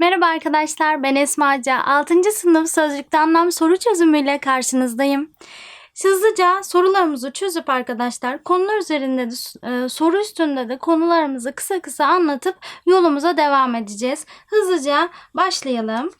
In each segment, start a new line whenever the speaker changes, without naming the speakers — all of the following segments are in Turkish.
Merhaba arkadaşlar, ben Esma Hoca. 6. sınıf sözlükte anlam soru çözümüyle karşınızdayım. Hızlıca sorularımızı çözüp arkadaşlar konular üzerinde de e, soru üstünde de konularımızı kısa kısa anlatıp yolumuza devam edeceğiz. Hızlıca başlayalım.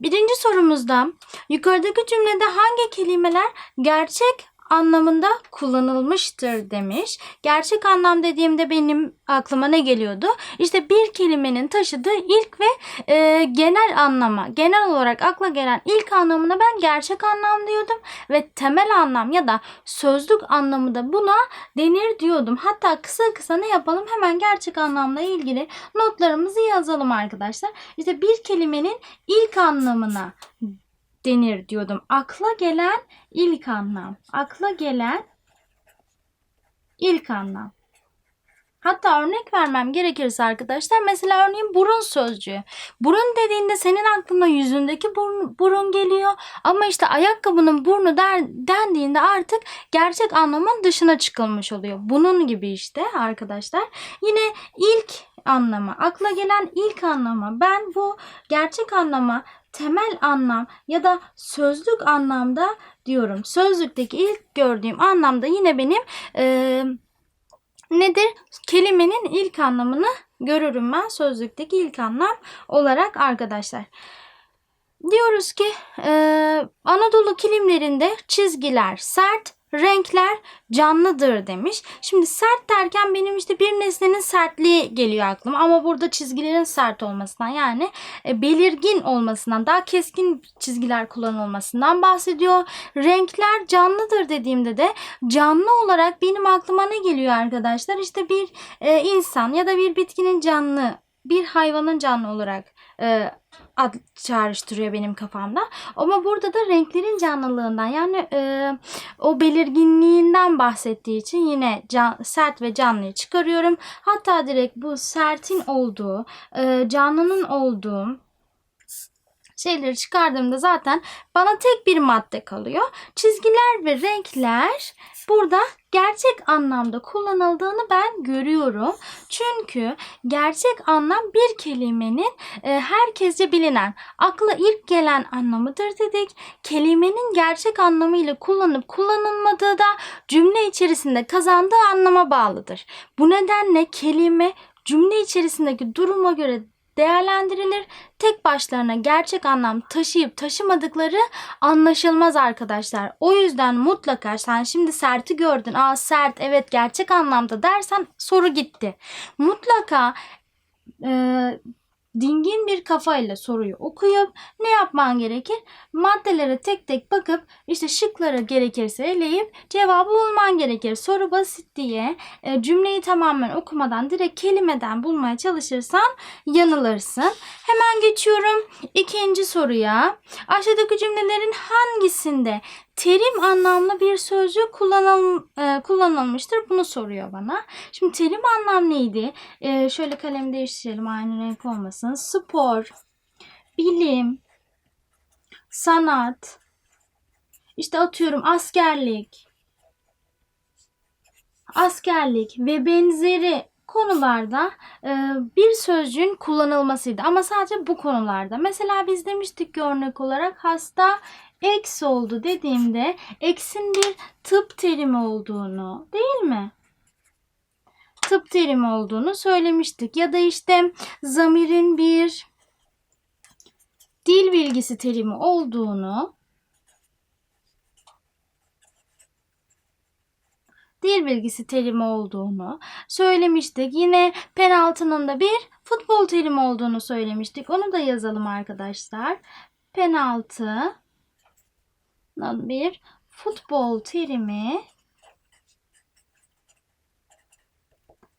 Birinci sorumuzda yukarıdaki cümlede hangi kelimeler gerçek anlamında kullanılmıştır demiş. Gerçek anlam dediğimde benim aklıma ne geliyordu? İşte bir kelimenin taşıdığı ilk ve e, genel anlama, genel olarak akla gelen ilk anlamına ben gerçek anlam diyordum ve temel anlam ya da sözlük anlamı da buna denir diyordum. Hatta kısa kısa ne yapalım? Hemen gerçek anlamla ilgili notlarımızı yazalım arkadaşlar. İşte bir kelimenin ilk anlamına denir diyordum. Akla gelen ilk anlam. Akla gelen ilk anlam. Hatta örnek vermem gerekirse arkadaşlar mesela örneğin burun sözcüğü. Burun dediğinde senin aklına yüzündeki burun, burun geliyor ama işte ayakkabının burnu der, dendiğinde artık gerçek anlamın dışına çıkılmış oluyor. Bunun gibi işte arkadaşlar. Yine ilk anlama, akla gelen ilk anlama. Ben bu gerçek anlama temel anlam ya da sözlük anlamda diyorum. Sözlükteki ilk gördüğüm anlamda yine benim e, nedir? Kelimenin ilk anlamını görürüm ben sözlükteki ilk anlam olarak arkadaşlar. Diyoruz ki e, Anadolu kilimlerinde çizgiler sert, renkler canlıdır demiş. Şimdi sert derken benim işte bir nesnenin sertliği geliyor aklıma ama burada çizgilerin sert olmasından yani e, belirgin olmasından daha keskin çizgiler kullanılmasından bahsediyor. Renkler canlıdır dediğimde de canlı olarak benim aklıma ne geliyor arkadaşlar? İşte bir e, insan ya da bir bitkinin canlı bir hayvanın canlı olarak e, ad çağrıştırıyor benim kafamda. Ama burada da renklerin canlılığından yani e, o belirginliğinden bahsettiği için yine can, sert ve canlıyı çıkarıyorum. Hatta direkt bu sertin olduğu, e, canlının olduğu şeyleri çıkardığımda zaten bana tek bir madde kalıyor. Çizgiler ve renkler burada gerçek anlamda kullanıldığını ben görüyorum. Çünkü gerçek anlam bir kelimenin e, bilinen, akla ilk gelen anlamıdır dedik. Kelimenin gerçek anlamıyla kullanıp kullanılmadığı da cümle içerisinde kazandığı anlama bağlıdır. Bu nedenle kelime cümle içerisindeki duruma göre değerlendirilir. Başlarına gerçek anlam taşıyıp taşımadıkları anlaşılmaz arkadaşlar. O yüzden mutlaka sen şimdi serti gördün. Aa sert evet gerçek anlamda dersen soru gitti. Mutlaka e, dingin bir kafayla soruyu okuyup ne yapman gerekir? Maddelere tek tek bakıp işte şıkları gerekirse eleyip cevabı bulman gerekir. Soru basit diye e, cümleyi tamamen okumadan direkt kelimeden bulmaya çalışırsan yanılırsın. Hemen geçiyorum ikinci soruya. Aşağıdaki cümlelerin hangisinde terim anlamlı bir sözcük kullanıl, e, kullanılmıştır? Bunu soruyor bana. Şimdi terim anlam neydi? E, şöyle kalem değiştirelim aynı renk olmasın. Spor, bilim, sanat, işte atıyorum askerlik, askerlik ve benzeri konularda e, bir sözcüğün kullanılmasıydı. Ama sadece bu konularda. Mesela biz demiştik ki örnek olarak hasta eks oldu dediğimde eksin bir tıp terimi olduğunu değil mi? Tıp terimi olduğunu söylemiştik. Ya da işte zamirin bir dil bilgisi terimi olduğunu dil bilgisi terimi olduğunu söylemiştik. Yine penaltının da bir futbol terimi olduğunu söylemiştik. Onu da yazalım arkadaşlar. Penaltı bir futbol terimi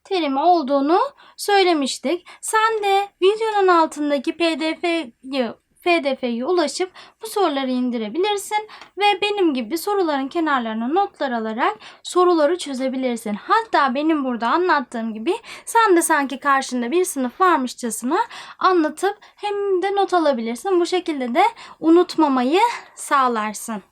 terimi olduğunu söylemiştik. Sen de videonun altındaki pdf'yi pdf'ye ulaşıp bu soruları indirebilirsin ve benim gibi soruların kenarlarına notlar alarak soruları çözebilirsin. Hatta benim burada anlattığım gibi sen de sanki karşında bir sınıf varmışçasına anlatıp hem de not alabilirsin. Bu şekilde de unutmamayı sağlarsın.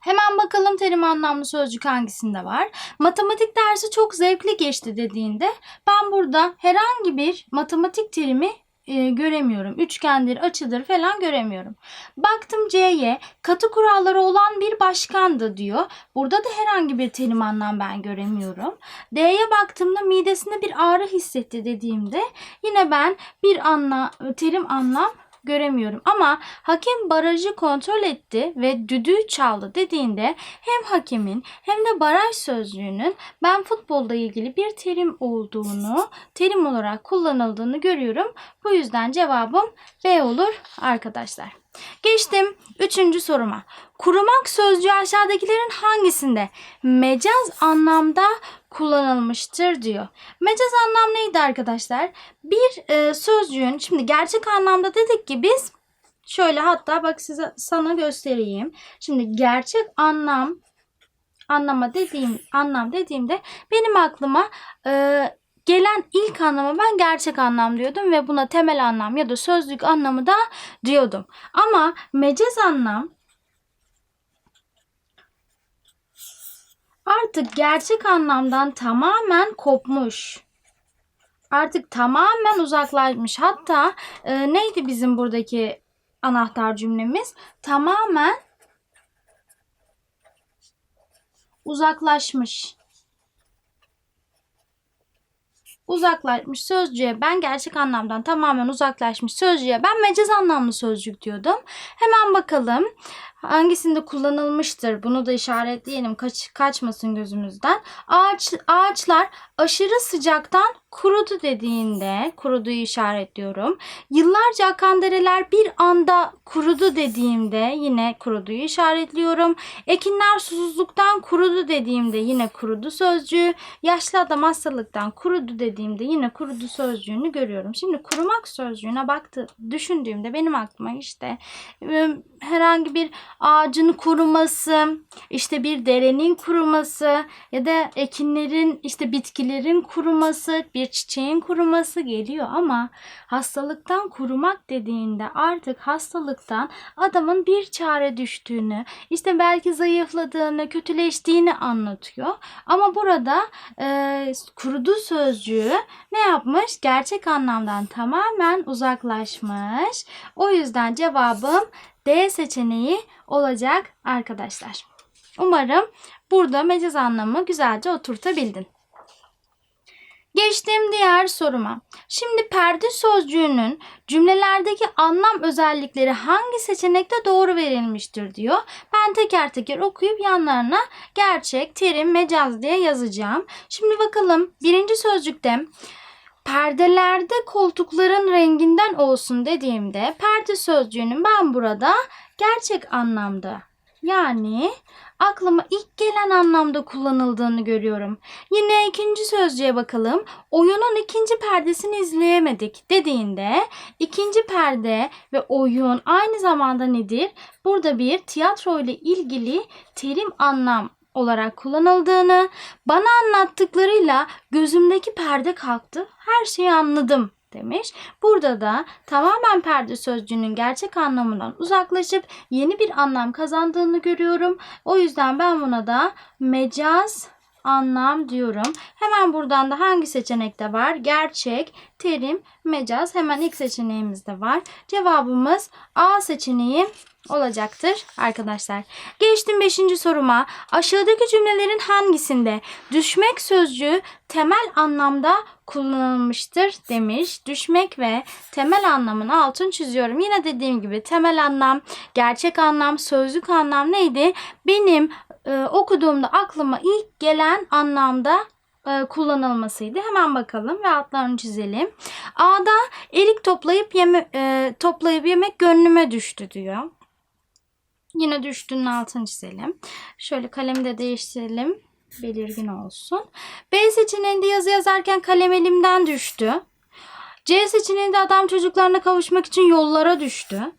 Hemen bakalım terim anlamlı sözcük hangisinde var. Matematik dersi çok zevkli geçti dediğinde ben burada herhangi bir matematik terimi e, göremiyorum. Üçgendir, açıdır falan göremiyorum. Baktım C'ye katı kuralları olan bir başkandı diyor. Burada da herhangi bir terim anlam ben göremiyorum. D'ye baktığımda midesinde bir ağrı hissetti dediğimde yine ben bir anla, terim anlam göremiyorum. Ama hakem barajı kontrol etti ve düdüğü çaldı dediğinde hem hakemin hem de baraj sözcüğünün ben futbolda ilgili bir terim olduğunu, terim olarak kullanıldığını görüyorum. Bu yüzden cevabım B olur arkadaşlar. Geçtim üçüncü soruma. Kurumak sözcüğü aşağıdakilerin hangisinde mecaz anlamda kullanılmıştır diyor. Mecaz anlam neydi arkadaşlar? Bir e, sözcüğün şimdi gerçek anlamda dedik ki biz şöyle hatta bak size sana göstereyim. Şimdi gerçek anlam anlama dediğim anlam dediğimde benim aklıma e, gelen ilk anlamı ben gerçek anlam diyordum ve buna temel anlam ya da sözlük anlamı da diyordum. Ama mecaz anlam artık gerçek anlamdan tamamen kopmuş. Artık tamamen uzaklaşmış. Hatta e, neydi bizim buradaki anahtar cümlemiz? Tamamen uzaklaşmış. Uzaklaşmış sözcüğe ben gerçek anlamdan tamamen uzaklaşmış sözcüğe ben mecaz anlamlı sözcük diyordum. Hemen bakalım hangisinde kullanılmıştır. Bunu da işaretleyelim kaç, kaçmasın gözümüzden. Ağaç, ağaçlar aşırı sıcaktan kurudu dediğinde kuruduyu işaretliyorum. Yıllarca akan dereler bir anda kurudu dediğimde yine kuruduyu işaretliyorum. Ekinler susuzluktan kurudu dediğimde yine kurudu sözcüğü. Yaşlı adam hastalıktan kurudu dediğimde yine kurudu sözcüğünü görüyorum. Şimdi kurumak sözcüğüne baktı düşündüğümde benim aklıma işte e, herhangi bir ağacın kuruması, işte bir derenin kuruması ya da ekinlerin işte bitkilerin kuruması, bir çiçeğin kuruması geliyor ama hastalıktan kurumak dediğinde artık hastalıktan adamın bir çare düştüğünü, işte belki zayıfladığını, kötüleştiğini anlatıyor. Ama burada e, kurudu sözcüğü ne yapmış? Gerçek anlamdan tamamen uzaklaşmış. O yüzden cevabım D seçeneği olacak arkadaşlar. Umarım burada mecaz anlamı güzelce oturtabildin. Geçtim diğer soruma. Şimdi perde sözcüğünün cümlelerdeki anlam özellikleri hangi seçenekte doğru verilmiştir diyor. Ben teker teker okuyup yanlarına gerçek, terim, mecaz diye yazacağım. Şimdi bakalım birinci sözcükte perdelerde koltukların renginden olsun dediğimde perde sözcüğünün ben burada gerçek anlamda yani aklıma ilk gelen anlamda kullanıldığını görüyorum. Yine ikinci sözcüğe bakalım. Oyunun ikinci perdesini izleyemedik dediğinde ikinci perde ve oyun aynı zamanda nedir? Burada bir tiyatro ile ilgili terim anlam olarak kullanıldığını, bana anlattıklarıyla gözümdeki perde kalktı. Her şeyi anladım demiş. Burada da tamamen perde sözcüğünün gerçek anlamından uzaklaşıp yeni bir anlam kazandığını görüyorum. O yüzden ben buna da mecaz anlam diyorum. Hemen buradan da hangi seçenekte var? Gerçek, terim, mecaz. Hemen ilk seçeneğimizde var. Cevabımız A seçeneği olacaktır arkadaşlar. Geçtim 5. soruma. Aşağıdaki cümlelerin hangisinde düşmek sözcüğü temel anlamda kullanılmıştır demiş. Düşmek ve temel anlamını altın çiziyorum. Yine dediğim gibi temel anlam, gerçek anlam, sözlük anlam neydi? Benim e, okuduğumda aklıma ilk gelen anlamda e, kullanılmasıydı. Hemen bakalım ve altlarını çizelim. A'da erik toplayıp yeme, e, toplayıp yemek gönlüme düştü diyor. Yine düştüğünün altını çizelim. Şöyle kalemi de değiştirelim. Belirgin olsun. B seçeneğinde yazı yazarken kalem elimden düştü. C seçeneğinde adam çocuklarına kavuşmak için yollara düştü.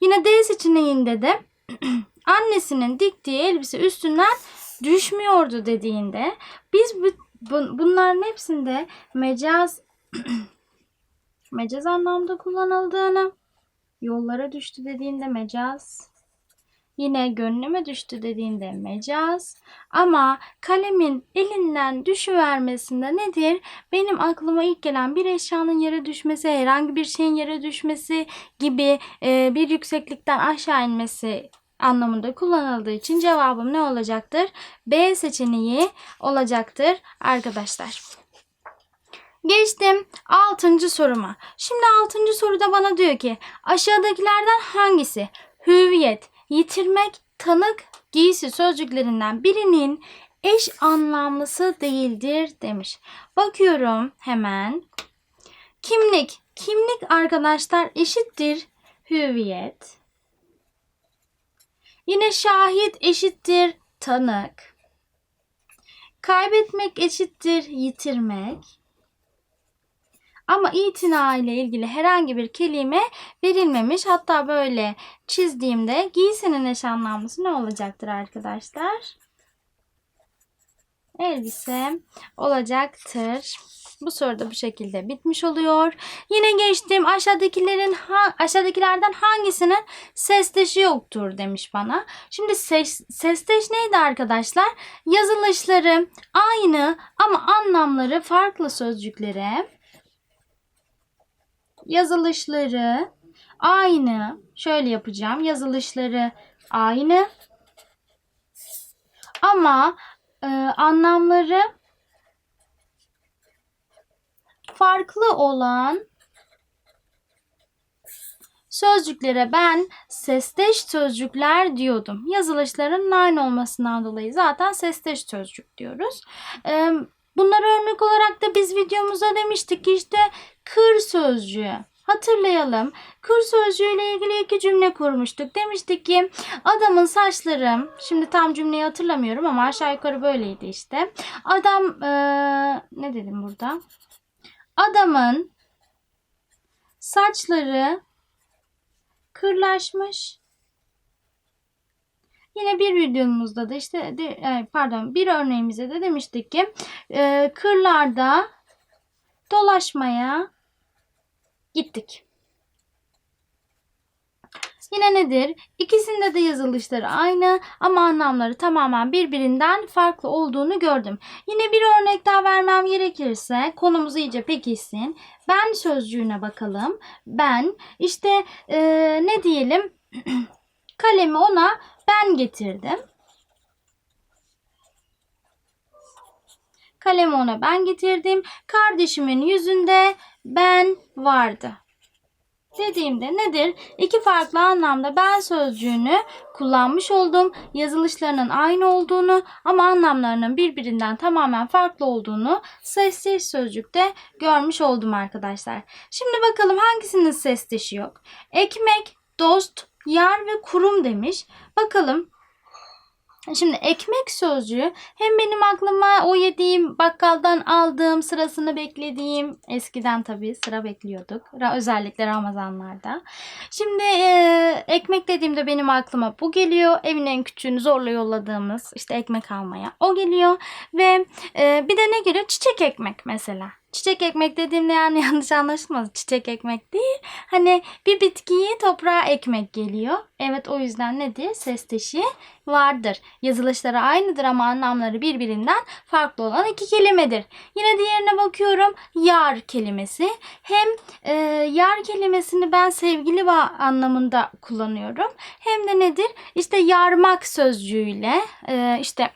Yine D seçeneğinde de annesinin diktiği elbise üstünden düşmüyordu dediğinde biz bu, bu, bunların hepsinde mecaz mecaz anlamda kullanıldığını yollara düştü dediğinde mecaz Yine gönlüme düştü dediğinde mecaz. Ama kalemin elinden düşüvermesinde nedir? Benim aklıma ilk gelen bir eşyanın yere düşmesi, herhangi bir şeyin yere düşmesi gibi e, bir yükseklikten aşağı inmesi anlamında kullanıldığı için cevabım ne olacaktır? B seçeneği olacaktır arkadaşlar. Geçtim 6. soruma. Şimdi 6. soruda bana diyor ki aşağıdakilerden hangisi hüviyet, yitirmek, tanık, giysi sözcüklerinden birinin eş anlamlısı değildir demiş. Bakıyorum hemen. Kimlik. Kimlik arkadaşlar eşittir hüviyet. Yine şahit eşittir tanık. Kaybetmek eşittir yitirmek. Ama itina ile ilgili herhangi bir kelime verilmemiş. Hatta böyle çizdiğimde giysinin eş anlamlısı ne olacaktır arkadaşlar? Elbise olacaktır. Bu soru da bu şekilde bitmiş oluyor. Yine geçtim aşağıdakilerin ha, aşağıdakilerden hangisinin sesteşi yoktur demiş bana. Şimdi ses, sesteş neydi arkadaşlar? Yazılışları aynı ama anlamları farklı sözcüklere yazılışları aynı. Şöyle yapacağım. Yazılışları aynı. Ama e, anlamları farklı olan sözcüklere ben sesteş sözcükler diyordum. Yazılışların aynı olmasından dolayı zaten sesteş sözcük diyoruz. E, bunları örnek olarak da biz videomuzda demiştik işte kır sözcüğü. Hatırlayalım. Kır sözcüğü ile ilgili iki cümle kurmuştuk. Demiştik ki adamın saçları, şimdi tam cümleyi hatırlamıyorum ama aşağı yukarı böyleydi işte. Adam, ee, ne dedim burada? Adamın saçları kırlaşmış. Yine bir videomuzda da işte de, pardon bir örneğimizde de demiştik ki e, kırlarda dolaşmaya gittik. Yine nedir? İkisinde de yazılışları aynı ama anlamları tamamen birbirinden farklı olduğunu gördüm. Yine bir örnek daha vermem gerekirse konumuz iyice pekişsin. Ben sözcüğüne bakalım. Ben işte ee, ne diyelim kalemi ona ben getirdim. Kalemi ona ben getirdim. Kardeşimin yüzünde ben vardı. Dediğimde nedir? İki farklı anlamda ben sözcüğünü kullanmış oldum. Yazılışlarının aynı olduğunu ama anlamlarının birbirinden tamamen farklı olduğunu sessiz sözcükte görmüş oldum arkadaşlar. Şimdi bakalım hangisinin sesleşi yok? Ekmek, dost, yar ve kurum demiş. Bakalım Şimdi ekmek sözcüğü hem benim aklıma o yediğim bakkaldan aldığım sırasını beklediğim eskiden tabii sıra bekliyorduk özellikle Ramazanlarda. Şimdi e, ekmek dediğimde benim aklıma bu geliyor. Evin en küçüğünü zorla yolladığımız işte ekmek almaya o geliyor ve e, bir de ne geliyor? Çiçek ekmek mesela. Çiçek ekmek dediğimde yani yanlış anlaşılmaz. Çiçek ekmek değil. Hani bir bitkiyi toprağa ekmek geliyor. Evet o yüzden nedir? Sesteşi vardır. Yazılışları aynıdır ama anlamları birbirinden farklı olan iki kelimedir. Yine diğerine bakıyorum. Yar kelimesi. Hem e, yar kelimesini ben sevgili anlamında kullanıyorum. Hem de nedir? İşte yarmak sözcüğüyle e, işte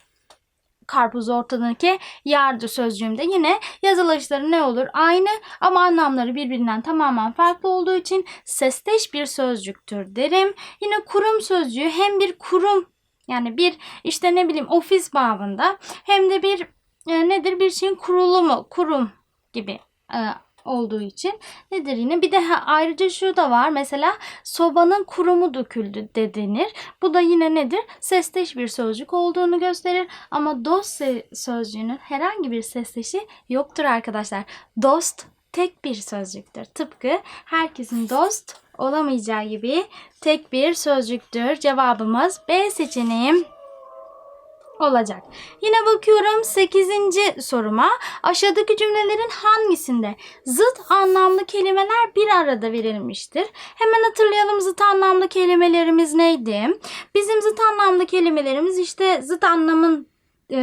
karpuz ortadaki yardı sözcüğümde yine yazılışları ne olur? Aynı ama anlamları birbirinden tamamen farklı olduğu için sesteş bir sözcüktür derim. Yine kurum sözcüğü hem bir kurum yani bir işte ne bileyim ofis babında hem de bir e, nedir bir şeyin kurulumu kurum gibi e, olduğu için nedir yine? Bir de ayrıca şu da var. Mesela sobanın kurumu döküldü de denir. Bu da yine nedir? Sesteş bir sözcük olduğunu gösterir. Ama dost sözcüğünün herhangi bir sesteşi yoktur arkadaşlar. Dost tek bir sözcüktür. Tıpkı herkesin dost olamayacağı gibi tek bir sözcüktür. Cevabımız B seçeneğim olacak. Yine bakıyorum 8. soruma. Aşağıdaki cümlelerin hangisinde zıt anlamlı kelimeler bir arada verilmiştir? Hemen hatırlayalım zıt anlamlı kelimelerimiz neydi? Bizim zıt anlamlı kelimelerimiz işte zıt anlamın e,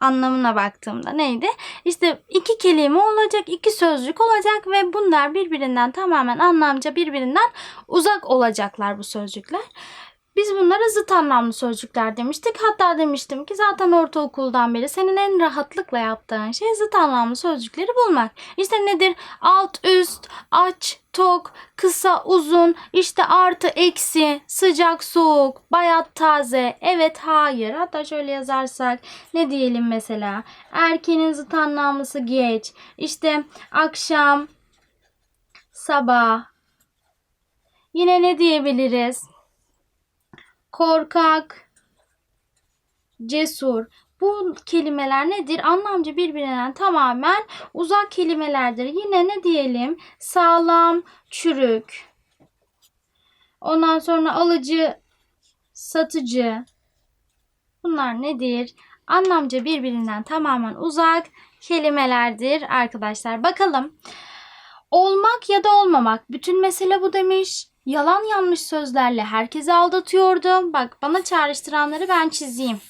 anlamına baktığımda neydi? İşte iki kelime olacak, iki sözcük olacak ve bunlar birbirinden tamamen anlamca birbirinden uzak olacaklar bu sözcükler. Biz bunlara zıt anlamlı sözcükler demiştik. Hatta demiştim ki zaten ortaokuldan beri senin en rahatlıkla yaptığın şey zıt anlamlı sözcükleri bulmak. İşte nedir? Alt, üst, aç, tok, kısa, uzun, işte artı, eksi, sıcak, soğuk, bayat, taze, evet, hayır. Hatta şöyle yazarsak ne diyelim mesela? Erkenin zıt anlamlısı geç, işte akşam, sabah. Yine ne diyebiliriz? Korkak, cesur. Bu kelimeler nedir? Anlamca birbirinden tamamen uzak kelimelerdir. Yine ne diyelim? Sağlam, çürük. Ondan sonra alıcı, satıcı. Bunlar nedir? Anlamca birbirinden tamamen uzak kelimelerdir arkadaşlar. Bakalım. Olmak ya da olmamak. Bütün mesele bu demiş. Yalan yanlış sözlerle herkesi aldatıyordu. Bak bana çağrıştıranları ben çizeyim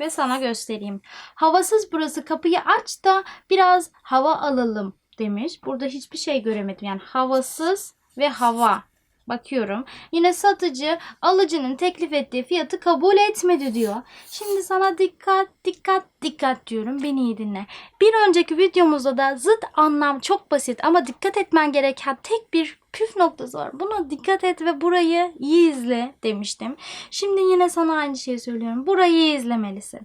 ve sana göstereyim. Havasız burası kapıyı aç da biraz hava alalım demiş. Burada hiçbir şey göremedim. Yani havasız ve hava. Bakıyorum. Yine satıcı alıcının teklif ettiği fiyatı kabul etmedi diyor. Şimdi sana dikkat dikkat dikkat diyorum. Beni iyi dinle. Bir önceki videomuzda da zıt anlam çok basit ama dikkat etmen gereken tek bir püf noktası var. Buna dikkat et ve burayı iyi izle demiştim. Şimdi yine sana aynı şeyi söylüyorum. Burayı iyi izlemelisin.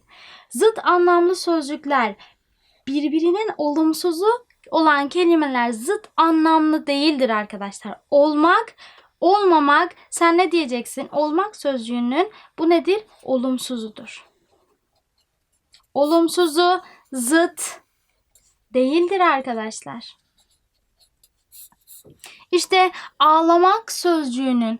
Zıt anlamlı sözcükler birbirinin olumsuzu olan kelimeler zıt anlamlı değildir arkadaşlar. Olmak Olmamak sen ne diyeceksin? Olmak sözcüğünün bu nedir? Olumsuzudur. Olumsuzu zıt değildir arkadaşlar. İşte ağlamak sözcüğünün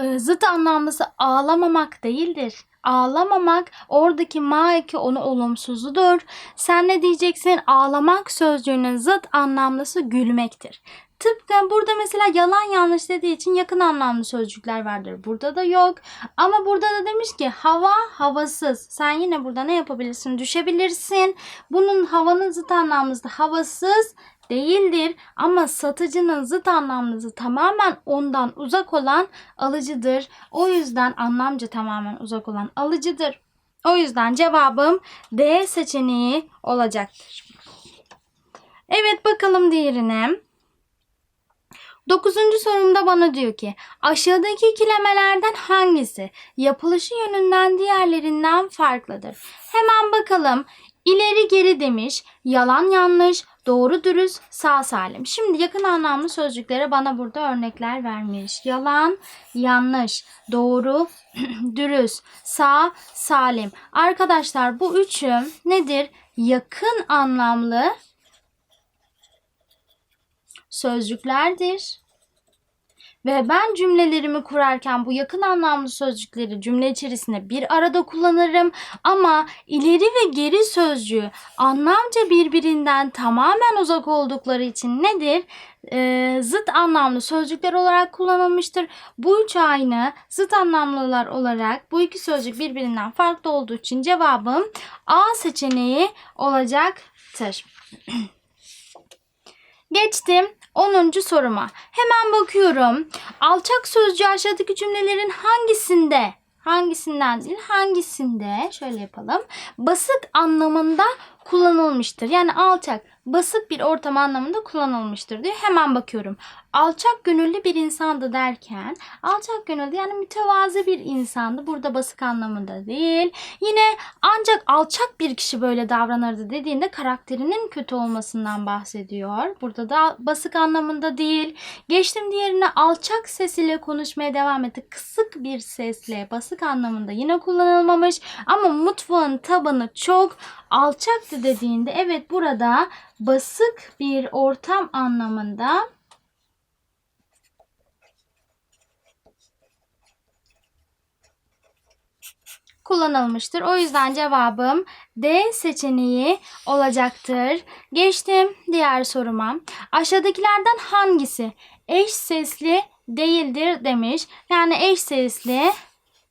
e, zıt anlamlısı ağlamamak değildir. Ağlamamak oradaki ma eki onu olumsuzudur. Sen ne diyeceksin? Ağlamak sözcüğünün zıt anlamlısı gülmektir. Tıpkı burada mesela yalan yanlış dediği için yakın anlamlı sözcükler vardır. Burada da yok. Ama burada da demiş ki hava havasız. Sen yine burada ne yapabilirsin? Düşebilirsin. Bunun havanın zıt anlamlısı havasız değildir ama satıcının zıt anlamlısı tamamen ondan uzak olan alıcıdır. O yüzden anlamca tamamen uzak olan alıcıdır. O yüzden cevabım D seçeneği olacaktır. Evet bakalım diğerine. Dokuzuncu sorumda bana diyor ki aşağıdaki ikilemelerden hangisi yapılışı yönünden diğerlerinden farklıdır? Hemen bakalım. İleri geri demiş, yalan yanlış, doğru dürüst, sağ salim. Şimdi yakın anlamlı sözcüklere bana burada örnekler vermiş. Yalan, yanlış, doğru, dürüst, sağ, salim. Arkadaşlar bu üçü nedir? Yakın anlamlı sözcüklerdir. Ve ben cümlelerimi kurarken bu yakın anlamlı sözcükleri cümle içerisinde bir arada kullanırım. Ama ileri ve geri sözcüğü anlamca birbirinden tamamen uzak oldukları için nedir? Ee, zıt anlamlı sözcükler olarak kullanılmıştır. Bu üç aynı zıt anlamlılar olarak bu iki sözcük birbirinden farklı olduğu için cevabım A seçeneği olacaktır. Geçtim 10. soruma. Hemen bakıyorum. Alçak sözcüğü aşağıdaki cümlelerin hangisinde hangisinden değil hangisinde şöyle yapalım. Basık anlamında kullanılmıştır. Yani alçak, basık bir ortam anlamında kullanılmıştır diye hemen bakıyorum. Alçak gönüllü bir insandı derken alçak gönüllü yani mütevazı bir insandı. Burada basık anlamında değil. Yine ancak alçak bir kişi böyle davranırdı dediğinde karakterinin kötü olmasından bahsediyor. Burada da basık anlamında değil. Geçtim diğerine alçak sesiyle konuşmaya devam etti. Kısık bir sesle basık anlamında yine kullanılmamış. Ama mutfağın tabanı çok alçaktı dediğinde evet burada basık bir ortam anlamında kullanılmıştır. O yüzden cevabım D seçeneği olacaktır. Geçtim diğer soruma. Aşağıdakilerden hangisi eş sesli değildir demiş. Yani eş sesli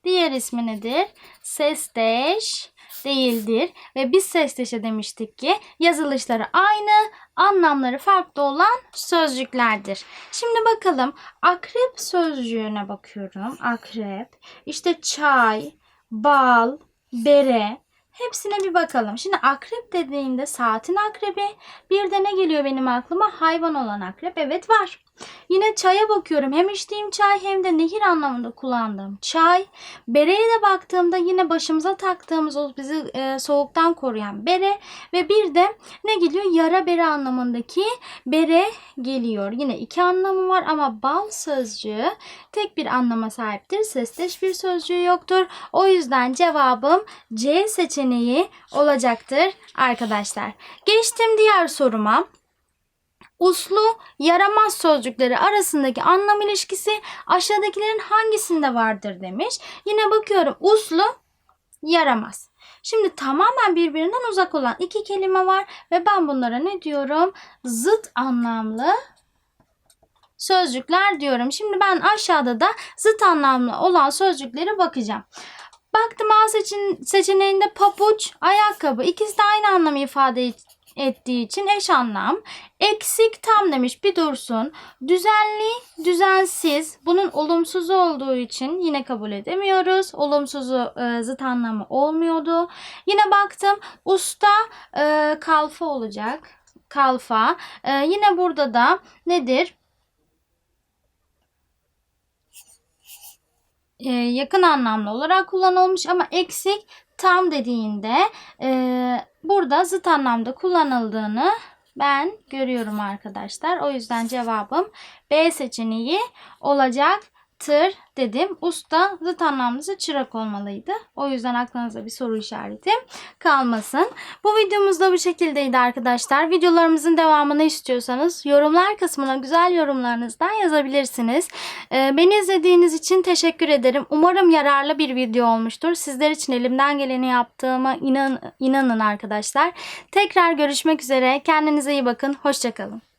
diğer ismi nedir? Sesdeş değildir. Ve biz sesleşe demiştik ki yazılışları aynı, anlamları farklı olan sözcüklerdir. Şimdi bakalım akrep sözcüğüne bakıyorum. Akrep. İşte çay, bal, bere. Hepsine bir bakalım. Şimdi akrep dediğinde saatin akrebi. Bir de ne geliyor benim aklıma? Hayvan olan akrep. Evet var. Yine çaya bakıyorum. Hem içtiğim çay hem de nehir anlamında kullandığım çay. Bereye de baktığımda yine başımıza taktığımız o bizi e, soğuktan koruyan bere. Ve bir de ne geliyor? Yara bere anlamındaki bere geliyor. Yine iki anlamı var ama bal sözcüğü tek bir anlama sahiptir. Sesleş bir sözcüğü yoktur. O yüzden cevabım C seçeneği olacaktır arkadaşlar. Geçtim diğer soruma. Uslu, yaramaz sözcükleri arasındaki anlam ilişkisi aşağıdakilerin hangisinde vardır demiş. Yine bakıyorum uslu, yaramaz. Şimdi tamamen birbirinden uzak olan iki kelime var ve ben bunlara ne diyorum? Zıt anlamlı sözcükler diyorum. Şimdi ben aşağıda da zıt anlamlı olan sözcükleri bakacağım. Baktım A seçeneğinde papuç, ayakkabı ikisi de aynı anlamı ifade ettiği için eş anlam. Eksik tam demiş bir dursun. Düzenli, düzensiz. Bunun olumsuz olduğu için yine kabul edemiyoruz. Olumsuzu e, zıt anlamı olmuyordu. Yine baktım usta e, kalfa olacak. Kalfa. E, yine burada da nedir? e, yakın anlamlı olarak kullanılmış ama eksik tam dediğinde e, burada zıt anlamda kullanıldığını ben görüyorum arkadaşlar. O yüzden cevabım B seçeneği olacaktır dedim. Usta zıt anlamlısı çırak olmalıydı. O yüzden aklınızda bir soru işareti kalmasın. Bu videomuz da bu şekildeydi arkadaşlar. Videolarımızın devamını istiyorsanız yorumlar kısmına güzel yorumlarınızdan yazabilirsiniz. Ee, beni izlediğiniz için teşekkür ederim. Umarım yararlı bir video olmuştur. Sizler için elimden geleni yaptığıma inan, inanın arkadaşlar. Tekrar görüşmek üzere. Kendinize iyi bakın. Hoşçakalın.